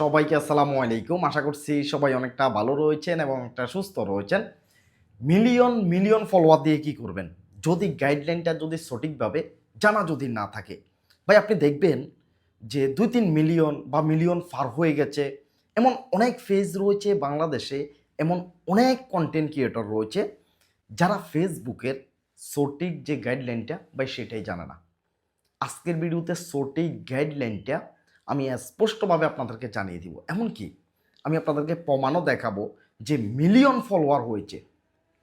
সবাইকে আসসালামু আলাইকুম। আশা করছি সবাই অনেকটা ভালো রয়েছেন এবং একটা সুস্থ রয়েছেন। মিলিয়ন মিলিয়ন ফলোয়ার দিয়ে কি করবেন? যদি গাইডলাইনটা যদি সঠিকভাবে জানা যদি না থাকে। ভাই, আপনি দেখবেন যে দুই তিন মিলিয়ন বা মিলিয়ন ফার হয়ে গেছে। এমন অনেক ফেজ রয়েছে বাংলাদেশে, এমন অনেক কন্টেন্ট ক্রিয়েটর রয়েছে যারা ফেসবুকের সঠিক যে গাইডলাইনটা ভাই, সেটাই জানে না। আজকের ভিডিওতে সঠিক গাইডলাইনটা আমি স্পষ্টভাবে আপনাদেরকে জানিয়ে দিব। এমনকি আমি আপনাদেরকে প্রমাণও দেখাবো যে মিলিয়ন ফলোয়ার হয়েছে,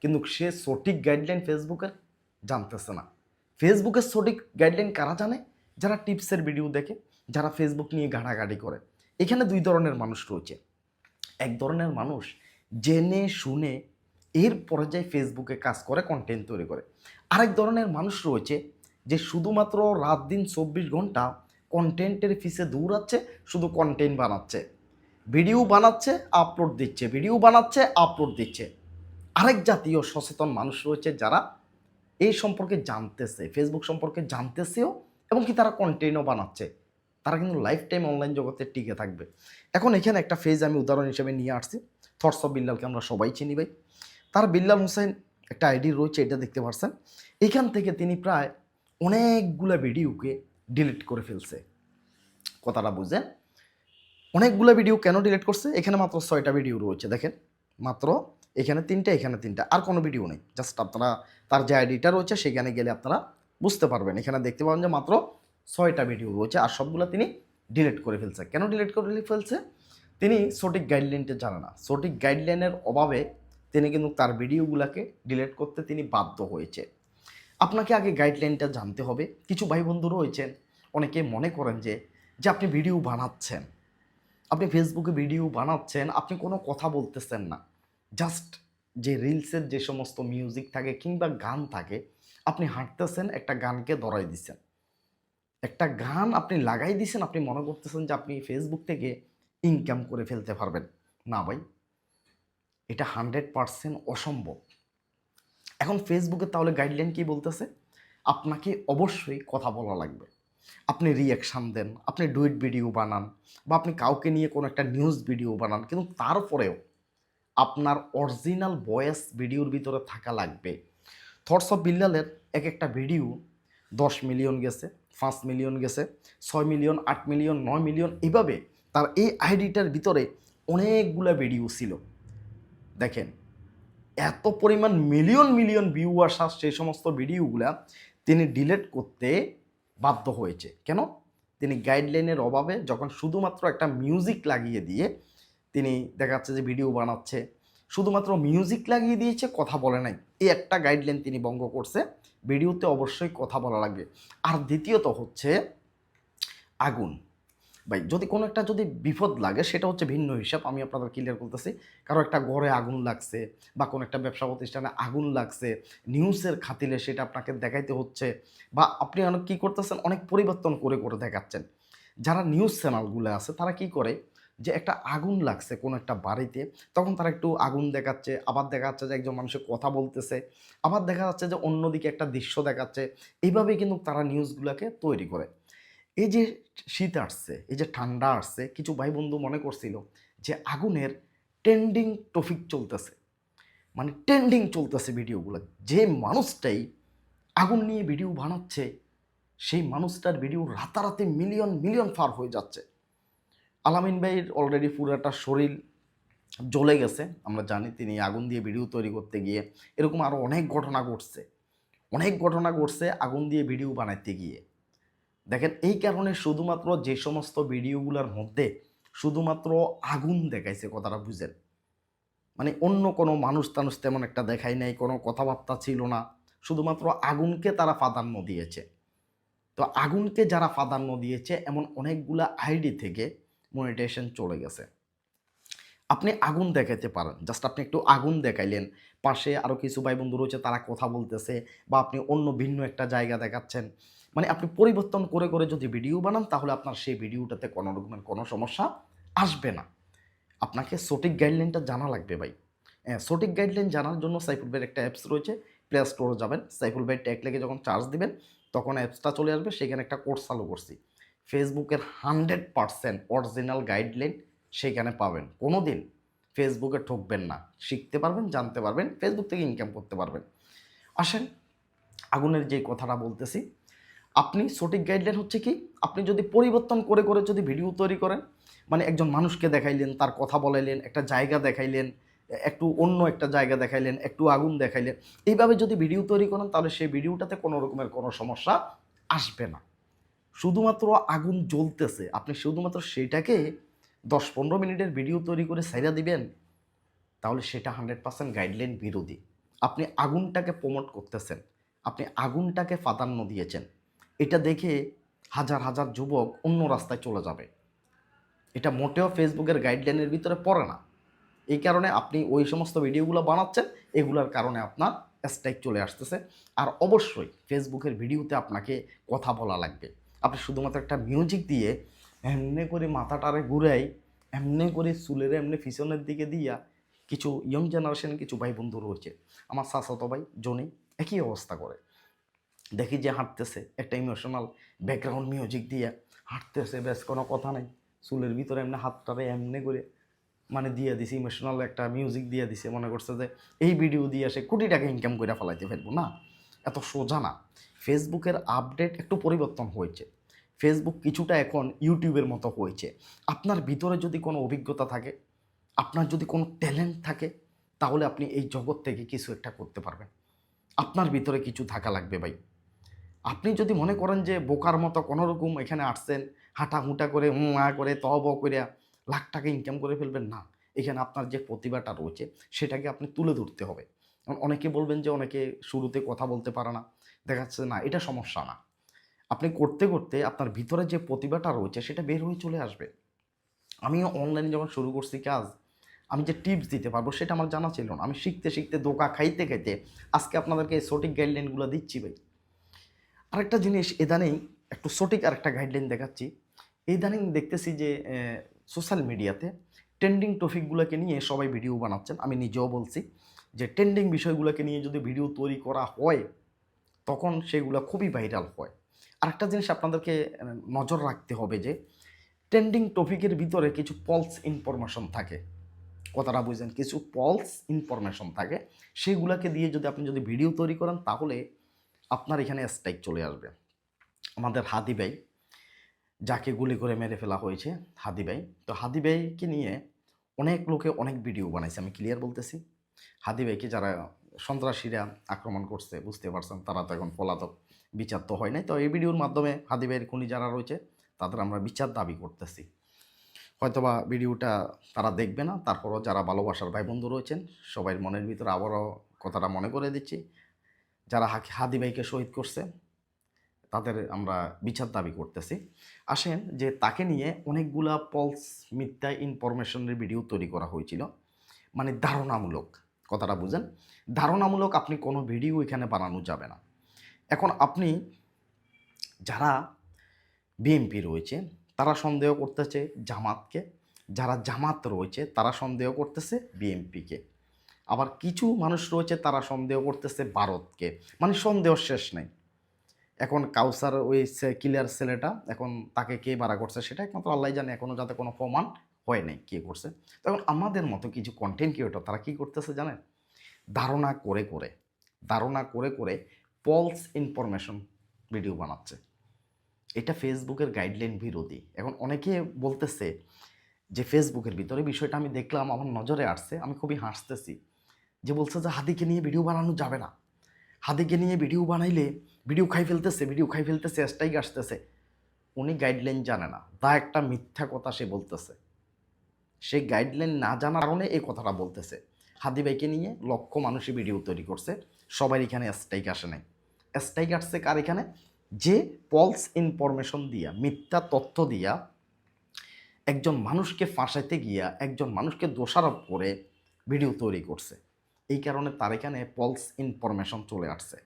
কিন্তু সে সঠিক গাইডলাইন ফেসবুকের জানতেছে না। ফেসবুকের সঠিক গাইডলাইন কারা জানে? যারা টিপসের ভিডিও দেখে, যারা ফেসবুক নিয়ে ঘাটাঘাটি করে। এখানে দুই ধরনের মানুষ রয়েছে। এক ধরনের মানুষ জেনে শুনে এর পর্যায়ে ফেসবুকে কাজ করে কন্টেন্ট তৈরি করে। আরেক ধরনের মানুষ রয়েছে যে শুধুমাত্র রাত দিন চব্বিশ ঘণ্টা কন্টেন্টের ফিসে দৌড়াচ্ছে, শুধু কন্টেন্ট বানাচ্ছে। ভিডিও বানাচ্ছে আপলোড দিচ্ছে। ভিডিও বানাচ্ছে আপলোড দিচ্ছে। আরেক জাতীয় সচেতন মানুষ রয়েছে যারা এই সম্পর্কে জানতেছে ফেসবুক সম্পর্কে জানতেছেও এবং কি তারা কন্টেন্টও বানাচ্ছে। তারা কিন্তু লাইফ টাইম অনলাইন জগতে টিকে থাকবে। এখন এখানে একটা ফেজ আমি উদাহরণ হিসেবে নিয়ে আসছি। থটস অফ বিল্লালকে আমরা সবাই চিনি ভাই। তার বিল্লাল হোসেন একটা আইডি রয়েছে, এটা দেখতে পারছেন। এখান থেকে তিনি প্রায় অনেকগুলো ভিডিওকে ডিলিট করে ফেলছে। কথাটা বুঝেন? অনেকগুলো ভিডিও কেন ডিলিট করছে? এখানে মাত্র ছয়টা ভিডিও রয়েছে, দেখেন। মাত্র এখানে তিনটা এখানে তিনটা। আর কোনো ভিডিও নেই। জাস্ট আপনারা, তার যে আইডিটা রয়েছে, সেখানে গেলে আপনারা বুঝতে পারবেন। এখানে দেখতে পাবেন যে মাত্র ছয়টা ভিডিও রয়েছে, আর সবগুলো তিনি ডিলিট করে ফেলছে। কেন ডিলিট করে ফেলছে? তিনি সঠিক গাইডলাইনটা জানে না। সঠিক গাইডলাইনের অভাবে তিনি কিন্তু তার ভিডিওগুলোকে ডিলিট করতে তিনি বাধ্য হয়েছে। আপনাকে আগে গাইডলাইনটা জানতে হবে। কিছু ভাই বন্ধু রয়েছেন, অনেকে মনে করেন যে যে আপনি ভিডিও বানাচ্ছেন। আপনি ফেসবুকে ভিডিও বানাচ্ছেন, আপনি কোনো কথা বলতেছেন না। জাস্ট যে রিলসের যে সমস্ত মিউজিক থাকে কিংবা গান থাকে, আপনি হাঁটতেছেন, একটা গানকে ধরাই দিছেন। একটা গান আপনি লাগাই দিছেন, আপনি মনে করতেছেন যে আপনি ফেসবুক থেকে ইনকাম করে ফেলতে পারবেন। না ভাই, এটা হান্ড্রেড পারসেন্ট অসম্ভব। এখন ফেসবুকে তাহলে গাইডলাইন কি বলতেছে? আপনাকে অবশ্যই কথা বলা লাগবে। আপনি রিয়াকশান দেন, আপনি ডুইট ভিডিও বানান, বা আপনি কাউকে নিয়ে কোনো একটা নিউজ ভিডিও বানান, কিন্তু তারপরেও আপনার অরিজিনাল ভয়েস ভিডিওর ভিতরে থাকা লাগবে। থটস অফ বিল্লালের এক একটা ভিডিও দশ মিলিয়ন গেছে, পাঁচ মিলিয়ন গেছে, ছয় মিলিয়ন আট মিলিয়ন নয় মিলিয়ন এভাবে তার এই আইডিটার ভিতরে অনেকগুলো ভিডিও ছিল। দেখেন এত পরিমাণ মিলিয়ন মিলিয়ন ভিউ আসা সেই সমস্ত ভিডিওগুলা তিনি ডিলেট করতে বাধ্য হয়েছে। কেন? তিনি গাইডলাইনের অভাবে যখন শুধুমাত্র একটা মিউজিক লাগিয়ে দিয়ে তিনি দেখা যাচ্ছে যে ভিডিও বানাচ্ছে, শুধুমাত্র মিউজিক লাগিয়ে দিয়েছে, কথা বলে নাই। এই একটা গাইডলাইন তিনি ভঙ্গ করছে ভিডিওতে অবশ্যই কথা বলা লাগবে। আর দ্বিতীয়ত হচ্ছে আগুন। ভাই, যদি কোনো একটা যদি বিপদ লাগে, সেটা হচ্ছে ভিন্ন হিসাব। আমি আপনাদের ক্লিয়ার করতেছি, কারও একটা ঘরে আগুন লাগছে বা কোনো একটা ব্যবসা প্রতিষ্ঠানে আগুন লাগছে নিউজের খাতিলে সেটা আপনাকে দেখাইতে হচ্ছে বা আপনি অনেক কী করতেছেন, অনেক পরিবর্তন করে করে দেখাচ্ছেন। যারা নিউজ চ্যানেলগুলো আছে, তারা কি করে? যে একটা আগুন লাগছে কোনো একটা বাড়িতে, তখন তারা একটু আগুন দেখাচ্ছে, আবার দেখা যাচ্ছে যে একজন মানুষের কথা বলতেছে, আবার দেখা যাচ্ছে যে অন্যদিকে একটা দৃশ্য দেখাচ্ছে। এইভাবেই কিন্তু তারা নিউজগুলোকে তৈরি করে। এই যে শীত আসছে, এই যে ঠান্ডা আসছে, কিছু ভাই বন্ধু মনে করছিল যে আগুনের ট্রেন্ডিং টপিক চলতেছে। মানে ট্রেন্ডিং চলতেছে ভিডিওগুলো। যে মানুষটাই আগুন নিয়ে ভিডিও বানাচ্ছে, সেই মানুষটার ভিডিও রাতারাতি মিলিয়ন মিলিয়ন ফার হয়ে যাচ্ছে। আলামিন ভাইয়ের অলরেডি পুরাটা শরীর জ্বলে গেছে। আমরা জানি তিনি আগুন দিয়ে ভিডিও তৈরি করতে গিয়ে এরকম আরও অনেক ঘটনা ঘটছে। অনেক ঘটনা ঘটছে আগুন দিয়ে ভিডিও বানাইতে গিয়ে। দেখেন, এই কারণে শুধুমাত্র যে সমস্ত ভিডিওগুলোর মধ্যে শুধুমাত্র আগুন দেখাইছে কথাটা বুঝেন। মানে অন্য কোনো মানুষ টানুষ তেমন একটা দেখাই নাই, কোনো কথাবার্তা ছিল না। শুধুমাত্র আগুনকে তারা প্রাধান্য দিয়েছে। তো আগুনকে যারা প্রাধান্য দিয়েছে, এমন অনেকগুলা আইডি থেকে মনিটেশন চলে গেছে। আপনি আগুন দেখাইতে পারেন জাস্ট আপনি একটু আগুন দেখাইলেন, পাশে আরও কিছু ভাই বন্ধু রয়েছে, তারা কথা বলতেছে, বা আপনি অন্য ভিন্ন একটা জায়গা দেখাচ্ছেন। মানে আপনি পরিবর্তন করে করে যদি ভিডিও বানান, তাহলে আপনার সেই ভিডিওটাতে কোনো রকমের কোনো সমস্যা আসবে না। আপনাকে সঠিক গাইডলাইনটা জানা লাগবে ভাই। হ্যাঁ সঠিক গাইডলাইন জানার জন্য সাইফুল ভাইয়ের একটা অ্যাপস রয়েছে প্লে স্টোরে যাবেন। সাইফুল ভাই ট্যাগ লেগে যখন চার্জ দিবেন, তখন অ্যাপসটা চলে আসবে। সেখানে একটা কোর্স চালু করছি। ফেসবুকের হান্ড্রেড পারসেন্ট অরিজিনাল গাইডলাইন সেইখানে পাবেন। কোনো দিন ফেসবুকে ঠকবেন না। শিখতে পারবেন, জানতে পারবেন ফেসবুক থেকে ইনকাম করতে পারবেন। আসেন, আগুনের যে কথাটা বলতেছি আপনি সঠিক গাইডলাইন হচ্ছে কি? আপনি যদি পরিবর্তন করে করে যদি ভিডিও তৈরি করেন মানে একজন মানুষকে দেখাইলেন, তার কথা বলাইলেন, একটা জায়গা দেখাইলেন, একটু অন্য একটা জায়গা দেখাইলেন, একটু আগুন দেখাইলেন, এইভাবে যদি ভিডিও তৈরি করেন, তাহলে সেই ভিডিওটাতে কোনো রকমের কোনো সমস্যা আসবে না। শুধুমাত্র আগুন জ্বলতেছে, আপনি শুধুমাত্র সেটাকে দশ পনেরো মিনিটের ভিডিও তৈরি করে সাইরা দিবেন, তাহলে সেটা হান্ড্রেড পার্সেন্ট গাইডলাইন বিরোধী। আপনি আগুনটাকে প্রমোট করতেছেন, আপনি আগুনটাকে প্রাধান্য দিয়েছেন। এটা দেখে হাজার হাজার যুবক অন্য রাস্তায় চলে যাবে। এটা মোটেও ফেসবুকের গাইডলাইনের ভিতরে পড়ে না। এই কারণে আপনি ওই সমস্ত ভিডিওগুলো বানাচ্ছেন, এগুলোর কারণে আপনার স্ট্রাইক চলে আসতেছে। আর অবশ্যই ফেসবুকের ভিডিওতে আপনাকে কথা বলা লাগবে। আপনি শুধুমাত্র একটা মিউজিক দিয়ে এমনি করে মাথাটারে ঘুরাই, এমনি করে চুলের এমনি পিছনের দিকে দিয়া কিছু ইয়ং জেনারেশন কিছু ভাই বন্ধু রয়েছে। আমার চাচাতো ভাই, জনি, একই অবস্থা করে। দেখি যে হাঁটতেছে। একটা ইমোশনাল ব্যাকগ্রাউন্ড মিউজিক দিয়ে হাঁটতেছে বেশ কোনো কথা নাই। চুলের ভিতরে এমনি হাতটারে এমনি করে মানে দিয়ে দিছে ইমোশনাল একটা মিউজিক দিয়ে দিছে। মনে করছে যে এই ভিডিও দিয়ে সে কোটি টাকা ইনকাম করে ফেলাইতে ফেলব না। এত সোজা না। ফেসবুকের আপডেট একটু পরিবর্তন হয়েছে। ফেসবুক কিছুটা এখন ইউটিউবের মতো হয়েছে। আপনার ভিতরে যদি কোনো অভিজ্ঞতা থাকে, আপনার যদি কোনো ট্যালেন্ট থাকে, তাহলে আপনি এই জগৎ থেকে কিছু একটা করতে পারবেন। আপনার ভিতরে কিছু থাকা লাগবে ভাই। আপনি যদি মনে করেন যে বোকার মতো কোনো রকম এখানে আসছেন হাঁটা হুঁটা করে আ করে তহব করে লাখ টাকা ইনকাম করে ফেলবেন, না। এখানে আপনার যে প্রতিভাটা রয়েছে, সেটাকে আপনি তুলে ধরতে হবে। অনেকে বলবেন যে অনেকে শুরুতে কথা বলতে পারে না, দেখা যাচ্ছে না, এটা সমস্যা না। আপনি করতে করতে আপনার ভিতরে যে প্রতিভাটা রয়েছে, সেটা বের হয়ে চলে আসবে। আমিও অনলাইনে যখন শুরু করছি কাজ, আমি যে টিপস দিতে পারব, সেটা আমার জানা ছিল না। আমি শিখতে শিখতে দোকা খাইতে খাইতে আজকে আপনাদেরকে সঠিক গাইডলাইনগুলো দিচ্ছি ভাই। আরেকটা জিনিস, ইদানিং একটু সঠিক আরেকটা গাইডলাইন দেখাচ্ছি। ইদানিং দেখতেছি যে সোশ্যাল মিডিয়াতে ট্রেন্ডিং টপিকগুলোকে নিয়ে সবাই ভিডিও বানাচ্ছেন। আমি নিজেও বলছি যে ট্রেন্ডিং বিষয়গুলোকে নিয়ে যদি ভিডিও তৈরি করা হয়, তখন সেগুলো খুবই ভাইরাল হয়। আরেকটা জিনিস আপনাদেরকে নজর রাখতে হবে যে ট্রেন্ডিং টপিকের ভিতরে কিছু পলস ইনফরমেশন থাকে। কথাটা বুঝলেন, কিছু পলস ইনফরমেশন থাকে। সেগুলোকে দিয়ে যদি আপনি যদি ভিডিও তৈরি করেন, তাহলে আপনার এখানে স্ট্রাইক চলে আসবে। আমাদের হাদি ভাই, যাকে গুলি করে মেরে ফেলা হয়েছে, হাদি ভাই। তো হাদি ভাইকে নিয়ে অনেক লোকে অনেক ভিডিও বানাইছে, আমি ক্লিয়ার বলতেছি। হাদি ভাইকে যারা সন্ত্রাসীরা আক্রমণ করছে, বুঝতে পারছেন, তারা তো এখন পলাতক, বিচার তো হয় নাই। তো এই ভিডিওর মাধ্যমে হাদি ভাইয়ের খুনি যারা রয়েছে, তাদের আমরা বিচার দাবি করতেছি। হয়তোবা ভিডিওটা তারা দেখবে না, তারপরও যারা ভালোবাসার ভাই বন্ধু রয়েছেন, সবাই মনের ভিতরে আবারও কথাটা মনে করে দিচ্ছি। যারা হাদি ভাইকে শহীদ করছে, তাদের আমরা বিচার দাবি করতেছি। আসেন যে তাকে নিয়ে অনেকগুলা পলস মিথ্যা ইনফরমেশনের ভিডিও তৈরি করা হয়েছিল। মানে ধারণামূলক, কথাটা বুঝেন। ধারণামূলক আপনি কোনো ভিডিও এখানে বানানো যাবে না। এখন আপনি যারা বিএমপি রয়েছে, তারা সন্দেহ করতেছে জামাতকে। যারা জামাত রয়েছে, তারা সন্দেহ করতেছে বিএমপিকে আবার কিছু মানুষ রয়েছে তারা সন্দেহ করতেছে ভারতকে। মানে সন্দেহ শেষ নেই। এখন কাউসার ওই ক্লিয়ার ছেলেটা, এখন তাকে কে বাড়া করছে সেটা একমাত্র আল্লাহ জানে এখনও যাতে কোনো প্রমাণ হয় নাই কে করছে। তখন আমাদের মতো কিছু কন্টেন্ট ক্রিয়েটর তারা কি করতেছে জানেন? ধারণা করে করে, ধারণা করে করে পলস ইনফরমেশন ভিডিও বানাচ্ছে। এটা ফেসবুকের গাইডলাইন বিরোধী। এখন অনেকে বলতেছে যে, ফেসবুকের ভিতরে বিষয়টা আমি দেখলাম, আমার নজরে আসছে, আমি খুবই হাসতেছি। যে বলছে যে হাদিকে নিয়ে ভিডিও বানানো যাবে না। হাদিকে নিয়ে ভিডিও বানাইলে ভিডিও খাই ফেলতেছে ভিডিও খাই ফেলতেছে স্ট্রাইক আসতেছে। উনি গাইডলাইন জানে না। তা একটা মিথ্যা কথা সে বলতেছে। সেই গাইডলাইন না জানার কারণে এই কথাটা বলতেছে। হাদি ভাইকে নিয়ে লক্ষ মানুষই ভিডিও তৈরি করছে। সবার এখানে স্ট্রাইক আসে নাই। স্ট্রাইক আসছে কার এখানে? যে পলস ইনফরমেশন দিয়া, মিথ্যা তথ্য দিয়া একজন মানুষকে ফাঁসাইতে গিয়া একজন মানুষকে দোষারোপ করে ভিডিও তৈরি করছে। এই কারণে তার এখানে পলস ইনফরমেশন চলে আসছে।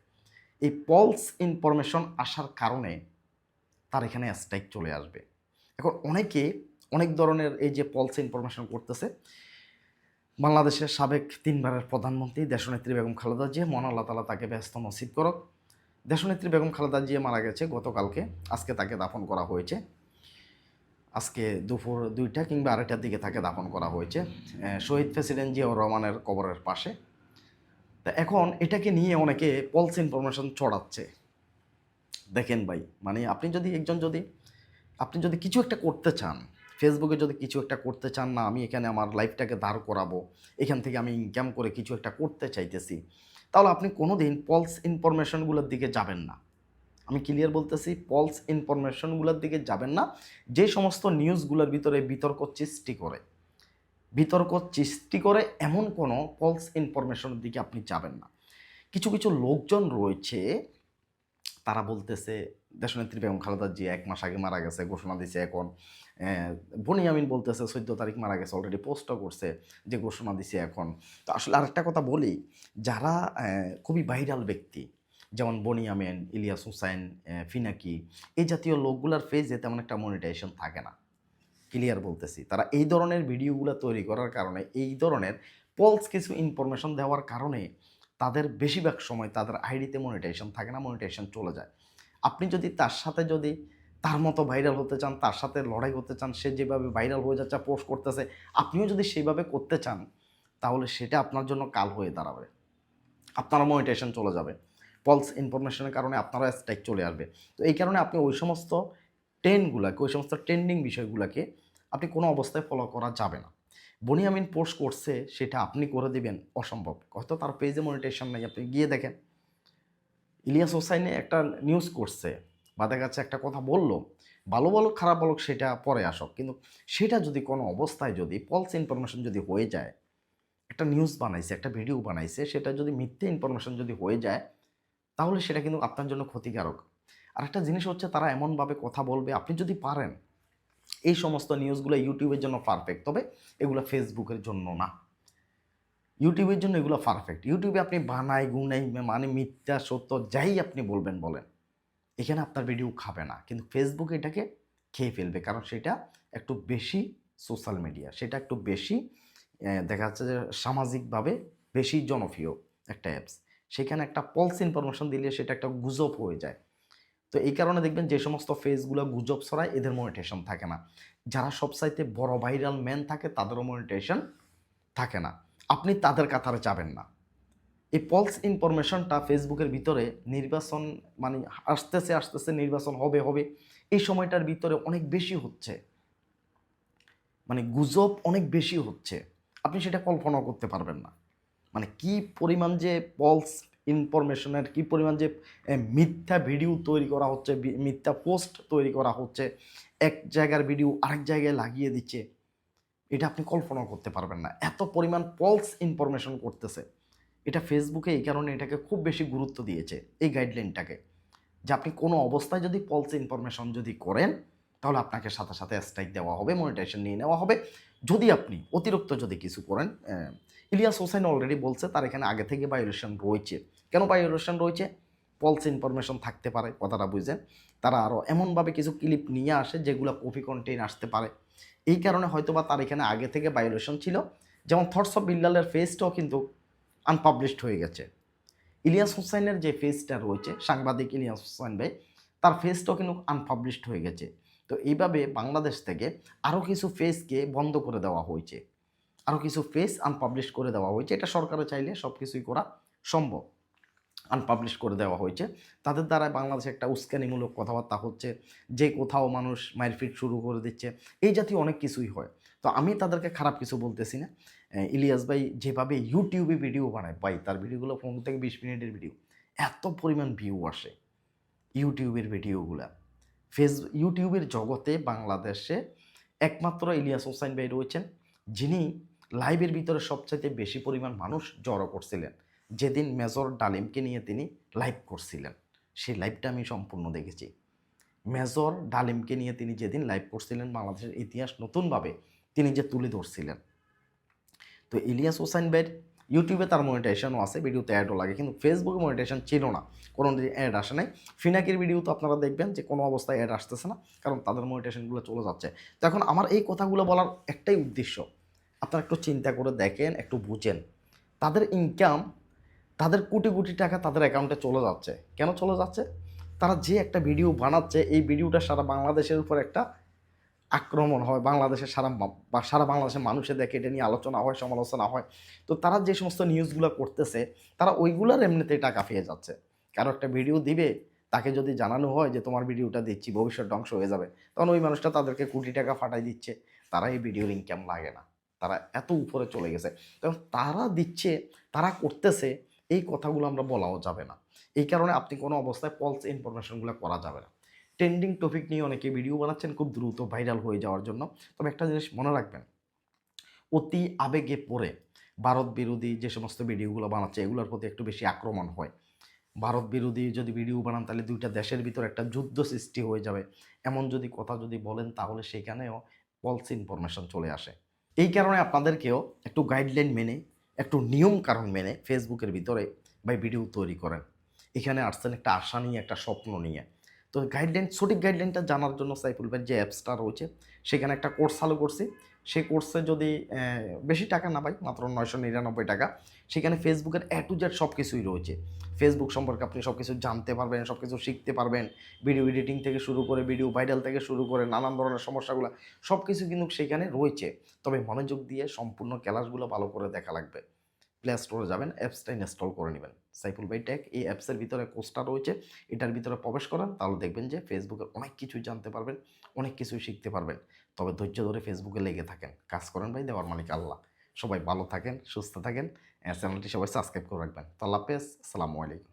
এই পলস ইনফরমেশন আসার কারণে তার এখানে স্ট্রাইক চলে আসবে। এখন অনেকে অনেক ধরনের এই যে পলস ইনফরমেশন করতেছে, বাংলাদেশের সাবেক তিনবারের প্রধানমন্ত্রী দেশনেত্রী বেগম খালেদা জিয়া, মহান আল্লাহ তালা তাকে ব্যস্ত নসিব করক। দেশনেত্রী বেগম খালেদা জিয়া মারা গেছে গতকালকে, আজকে তাকে দাফন করা হয়েছে। আজকে দুপুর দুইটা কিংবা আড়াইটার দিকে তাকে দাফন করা হয়েছে। শহীদ প্রেসিডেন্ট জিয়াউর রহমানের কবরের পাশে। তা এখন এটাকে নিয়ে অনেকে পলস ইনফরমেশন ছড়াচ্ছে। দেখেন ভাই মানে আপনি যদি একজন যদি, আপনি যদি কিছু একটা করতে চান ফেসবুকে যদি কিছু একটা করতে চান, না, আমি এখানে আমার লাইফটাকে দাঁড় করাবো, এখান থেকে আমি ইনকাম করে কিছু একটা করতে চাইতেছি, তাহলে আপনি কোনো দিন পলস ইনফরমেশনগুলোর দিকে যাবেন না। আমি ক্লিয়ার বলতেছি পলস ইনফরমেশনগুলোর দিকে যাবেন না। যে সমস্ত নিউজগুলোর ভিতরে বিতর্ক সৃষ্টি করে বিতর্ক সৃষ্টি করে এমন কোনো পলস ইনফরমেশনের দিকে আপনি যাবেন না। কিছু কিছু লোকজন রয়েছে, তারা বলতেছে, দেশনেত্রী বেগম খালেদা জি এক মাস আগে মারা গেছে, ঘোষণা দিছে এখন। বনিয়ামিন বলতেছে, চোদ্দ তারিখ মারা গেছে অলরেডি পোস্টও করছে যে ঘোষণা দিছে এখন। তো আসলে আরেকটা কথা বলি, যারা খুবই ভাইরাল ব্যক্তি, যেমন বনিয়ামিন, ইলিয়াস হুসাইন ফিনাকি, এই জাতীয় লোকগুলার ফেজে তেমন একটা মনিটাইজেশন থাকে না। ক্লিয়ার বলতেছি। তারা এই ধরনের ভিডিওগুলো তৈরি করার কারণে এই ধরনের পলস কিছু ইনফরমেশন দেওয়ার কারণে তাদের বেশিরভাগ সময় তাদের আইডিতে মনিটাইজেশন থাকে না মনিটাইজেশন চলে যায়। আপনি যদি তার সাথে যদি তার মতো ভাইরাল হতে চান, তার সাথে লড়াই করতে চান, সে যেভাবে ভাইরাল হয়ে যাচ্ছে পোস্ট করতেছে, আপনিও যদি সেইভাবে করতে চান, তাহলে সেটা আপনার জন্য কাল হয়ে দাঁড়াবে। আপনার মনিটাইজেশন চলে যাবে। পলস ইনফরমেশনের কারণে আপনারও স্ট্রাইক চলে আসবে। তো এই কারণে আপনি ওই সমস্ত ট্রেন্ডগুলোকে ওই সমস্ত ট্রেন্ডিং বিষয়গুলোকে আপনি কোনো অবস্থায় ফলো করা যাবে না। বনিয়ামিন পোস্ট করছে, সেটা আপনি করে দিবেন, অসম্ভব। হয়তো তার পেজে মনিটেশন নেই, আপনি গিয়ে দেখেন। ইলিয়াস হোসাইনে একটা নিউজ করছে, বা দেখা যাচ্ছে একটা কথা বলল, ভালো বলুক খারাপ বলুক সেটা পরে আসক। কিন্তু সেটা যদি কোনো অবস্থায় যদি পলস ইনফরমেশন যদি হয়ে যায়, একটা নিউজ বানাইছে, একটা ভিডিও বানাইছে, সেটা যদি মিথ্যে ইনফরমেশন যদি হয়ে যায়, তাহলে সেটা কিন্তু আপনার জন্য ক্ষতিকারক। আর একটা জিনিস হচ্ছে তারা এমনভাবে কথা বলবে, আপনি যদি পারেন, এই সমস্ত নিউজগুলো ইউটিউবের জন্য পারফেক্ট তবে এগুলো ফেসবুকের জন্য না। ইউটিউবের জন্য এগুলো পারফেক্ট ইউটিউবে আপনি বানাই গুনাই মানে মিথ্যা, সত্য, যাই আপনি বলবেন, বলেন। এখানে আপনার ভিডিও খাবে না, কিন্তু ফেসবুকে এটাকে খেয়ে ফেলবে, কারণ সেটা একটু বেশি সোশ্যাল মিডিয়া সেটা একটু বেশি দেখা যাচ্ছে যে সামাজিকভাবে বেশি জনপ্রিয় একটা অ্যাপস সেখানে একটা পলস ইনফরমেশন দিলে সেটা একটা গুজব হয়ে যায়। তো এই কারণে দেখবেন যে সমস্ত ফেসগুলো গুজব ছড়ায়, এদের মনিটেশন থাকে না। যারা সবসাইতে বড় ভাইরাল ম্যান থাকে, তাদেরও মনিটেশন থাকে না। আপনি তাদের কাতারে যাবেন না। এই পলস ইনফরমেশনটা ফেসবুকের ভিতরে নির্বাচন মানে আসতেছে আসতেছে, নির্বাচন হবে হবে, এই সময়টার ভিতরে অনেক বেশি হচ্ছে। মানে গুজব অনেক বেশি হচ্ছে। আপনি সেটা কল্পনাও করতে পারবেন না। মানে কি পরিমাণ যে পলস ইনফরমেশনের কি পরিমাণ যে মিথ্যা ভিডিও তৈরি করা হচ্ছে মিথ্যা পোস্ট তৈরি করা হচ্ছে, এক জায়গার ভিডিও আরেক জায়গায় লাগিয়ে দিচ্ছে, এটা আপনি কল্পনা করতে পারবেন না। এত পরিমাণ পলস ইনফরমেশন করতেছে। এটা ফেসবুকে এই কারণে এটাকে খুব বেশি গুরুত্ব দিয়েছে, এই গাইডলাইনটাকে যে আপনি কোনো অবস্থায় যদি পলস ইনফরমেশন যদি করেন, তাহলে আপনাকে সাথে সাথে স্ট্রাইক দেওয়া হবে মনিটাইজেশন নিয়ে নেওয়া হবে। যদি আপনি অতিরিক্ত যদি কিছু করেন ইলিয়াস হোসেন অলরেডি বলছে, তার এখানে আগে থেকে ভায়োলেশন রয়েছে। কেন ভায়োলেশন রয়েছে? পলস ইনফরমেশন থাকতে পারে, কথাটা বুঝেন তারা আরও এমনভাবে কিছু ক্লিপ নিয়ে আসে যেগুলো কপি কন্টেন আসতে পারে। এই কারণে হয়তো বা তার এখানে আগে থেকে ভায়োলেশন ছিল। যেমন থটস অফ বিল্লালের ফেসটাও কিন্তু আনপাবলিশড হয়ে গেছে। ইলিয়াস হোসেনের যে ফেসটা রয়েছে, সাংবাদিক ইলিয়াস হোসেন ভাই, তার ফেসটাও কিন্তু আনপাবলিশড হয়ে গেছে। তো এইভাবে বাংলাদেশ থেকে আরও কিছু ফেসকে বন্ধ করে দেওয়া হয়েছে। আরও কিছু ফেস আনপাবলিশ করে দেওয়া হয়েছে। এটা সরকারে চাইলে সব কিছুই করা সম্ভব। আনপাবলিশ করে দেওয়া হয়েছে। তাদের দ্বারা বাংলাদেশে একটা উস্কানিমূলক কথাবার্তা হচ্ছে, যে কোথাও মানুষ মারপিট শুরু করে দিচ্ছে। এই জাতীয় অনেক কিছুই হয়। তো আমি তাদেরকে খারাপ কিছু বলতেছি না। ইলিয়াস ভাই যেভাবে ইউটিউবে ভিডিও বানায়, ভাই তার ভিডিওগুলো পনেরো থেকে বিশ মিনিটের ভিডিও, এত পরিমাণ ভিউ আসে ইউটিউবের ভিডিওগুলো। ফেস, ইউটিউবের জগতে বাংলাদেশে একমাত্র ইলিয়াস হোসাইন ভাই রয়েছেন, যিনি লাইভের ভিতরে সবচাইতে বেশি পরিমাণ মানুষ জড়ো করছিলেন। যেদিন মেজর ডালিমকে নিয়ে তিনি লাইভ করছিলেন, সেই লাইভটা আমি সম্পূর্ণ দেখেছি। মেজর ডালিমকে নিয়ে তিনি যেদিন লাইভ করছিলেন বাংলাদেশের ইতিহাস নতুনভাবে, তিনি যে তুলে ধরছিলেন। তো ইলিয়াস হোসাইন ভাইয়ের ইউটিউবে তার মনিটাইজেশনও আছে, ভিডিওতে অ্যাডও লাগে, কিন্তু ফেসবুকে মনিটাইজেশন ছিল না। কোনো অ্যাড আসে নাই। ফিনাকির ভিডিও তো আপনারা দেখবেন যে কোনো অবস্থায় অ্যাড আসতেছে না, কারণ তাদের মনিটাইজেশনগুলো চলে যাচ্ছে। তো এখন আমার এই কথাগুলো বলার একটাই উদ্দেশ্য, আপনারা একটু চিন্তা করে দেখেন, একটু বুঝেন। তাদের ইনকাম তাদের কোটি কোটি টাকা তাদের অ্যাকাউন্টে চলে যাচ্ছে। কেন চলে যাচ্ছে? তারা যে একটা ভিডিও বানাচ্ছে, এই ভিডিওটা সারা বাংলাদেশের উপর একটা আক্রমণ হয়, বাংলাদেশের সারা বা সারা বাংলাদেশের মানুষে দেখে, এটা নিয়ে আলোচনা হয়, সমালোচনা হয়। তো তারা যে সমস্ত নিউজগুলো করতেছে, তারা ওইগুলোর এমনিতেই টাকা পেয়ে যাচ্ছে। কারও একটা ভিডিও দিবে, তাকে যদি জানানো হয় যে, তোমার ভিডিওটা দিচ্ছি ভবিষ্যৎ ধ্বংস হয়ে যাবে। তখন ওই মানুষটা তাদেরকে কোটি টাকা ফাটাই দিচ্ছে। তারা এই ভিডিওর ইনকাম লাগে না। তারা এত উপরে চলে গেছে। তখন তারা দিচ্ছে, তারা করতেছে এই কথাগুলো আমরা বলাও যাবে না। এই কারণে আপনি কোনো অবস্থায় ফলস ইনফরমেশনগুলো করা যাবে না। ট্রেন্ডিং টপিক নিয়ে অনেকে ভিডিও বানাচ্ছেন, খুব দ্রুত ভাইরাল হয়ে যাওয়ার জন্য। তবে একটা জিনিস মনে রাখবেন, অতি আবেগে পড়ে ভারত বিরোধী যে সমস্ত ভিডিওগুলো বানাচ্ছে, এগুলোর প্রতি একটু বেশি আক্রমণ হয়। ভারত বিরোধী যদি ভিডিও বানান, তাহলে দুইটা দেশের ভিতর একটা যুদ্ধ সৃষ্টি হয়ে যাবে। এমন যদি কথা যদি বলেন, তাহলে সেখানেও ফলস ইনফরমেশন চলে আসে। এই কারণে আপনাদেরকেও একটু গাইডলাইন মেনে একটু নিয়ম কারণ মেনে ফেসবুকের ভিতরে বা ভিডিও তৈরি করেন। এখানে আসছেন একটা আশা নিয়ে, একটা স্বপ্ন নিয়ে। তো গাইডলাইন সঠিক গাইডলাইনটা জানার জন্য সাইফুল ভাই যে অ্যাপসটা রয়েছে, সেখানে একটা কোর্স চালু করছি। সেই কোর্সে যদি বেশি টাকা না পাই, মাত্র নয়শো নিরানব্বই টাকা, সেখানে ফেসবুকের এ টু জেড সব কিছুই রয়েছে। ফেসবুক সম্পর্কে আপনি সব কিছু জানতে পারবেন সব কিছু শিখতে পারবেন ভিডিও এডিটিং থেকে শুরু করে ভিডিও ভাইরাল থেকে শুরু করে, নানান ধরনের সমস্যাগুলো সব কিছু কিন্তু সেখানে রয়েছে। তবে মনোযোগ দিয়ে সম্পূর্ণ ক্লাসগুলো ভালো করে দেখা লাগবে। প্লে স্টোরে যাবেন অ্যাপসটা ইনস্টল করে নেবেন। সাইফুল বাই টেক এই অ্যাপসের ভিতরে কোর্সটা রয়েছে, এটার ভিতরে প্রবেশ করেন, তাহলে দেখবেন যে ফেসবুকের অনেক কিছুই জানতে পারবেন, অনেক কিছুই শিখতে পারবেন। তবে ধৈর্য ধরে ফেসবুকে লেগে থাকেন। কাজ করেন ভাই, দেওয়ার মালিক আল্লাহ। সবাই ভালো থাকেন, সুস্থ থাকেন। চ্যানেলটি সবাই সাবস্ক্রাইব করে রাখবেন। আল্লাহ হাফেজ, আসসালামু আলাইকুম।